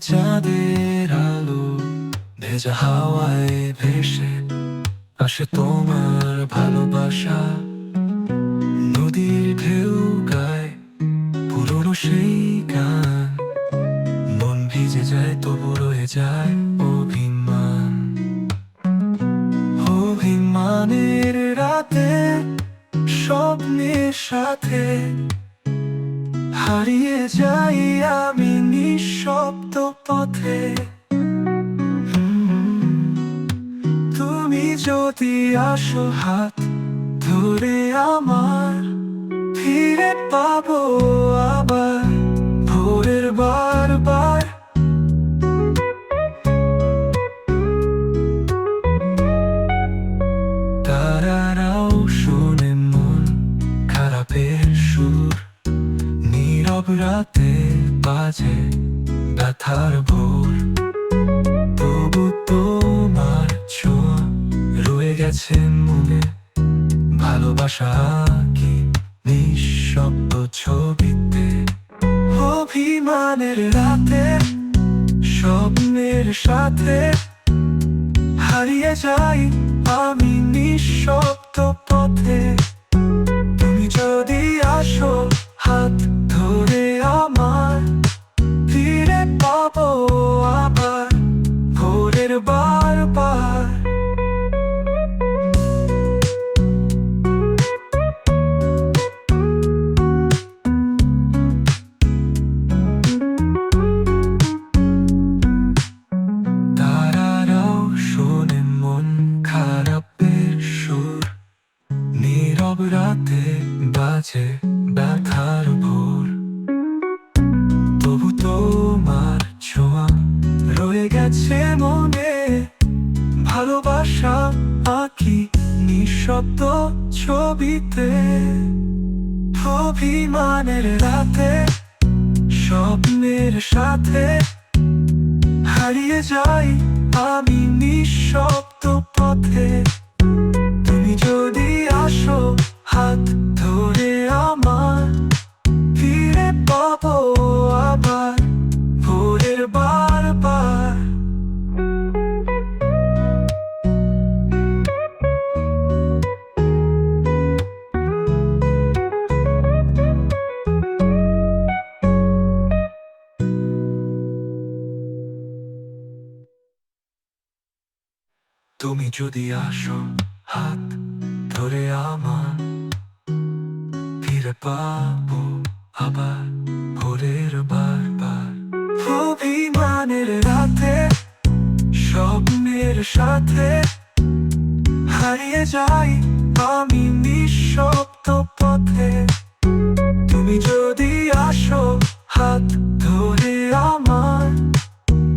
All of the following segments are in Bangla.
চাঁদের আলো, ভেজা হাওয়ায় ভেসে আসে তোমার ভালোবাসা। নদীর ঢেউ গায় পুরনো সেই গান, মন ভিজে যায় তবু রয়ে যায় অভিমান। অভিমানের রাতে স্বপ্নের সাথে হারিয়ে যাই আমি। পথে। তুমি যদি আসো হাত ধরে আমার, ফিরে পাবো আবার ভোরের বারবার। তারারাও শোনে মন খারাপের সুর, নীরব রাতে বাজে ব্যথার ভোর, তবু তোমার ছোঁয়া রয়ে গেছে মনে। ভালোবাসা কি নিঃশব্দ ছবিতে? অভিমানের রাতে, স্বপ্নের সাথে হারিয়ে যাই আমি নিঃশব্দ বাজে ব্যথার ভোর। তবু তোমার ছোঁয়া রয়ে গেছে মনে। ভালোবাসা আঁকি নিঃশব্দ ছবিতে। অভিমানের রাতে, স্বপ্নের সাথে। হারিয়ে যাই আমি নিঃশব্দ তুমি যদি আসো হাত ধরে আমার ফিরে পাবো আবার ভোরের বারবার। অভিমানের রাতে, স্বপ্নের সাথে হারিয়ে যাই আমি নিঃশব্দ পথে। তুমি যদি আসো হাত ধরে আমার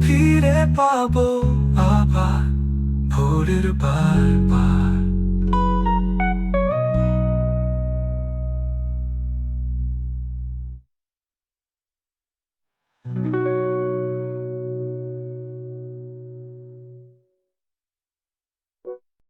ফিরে পাবো। আবার ভোরের বারবার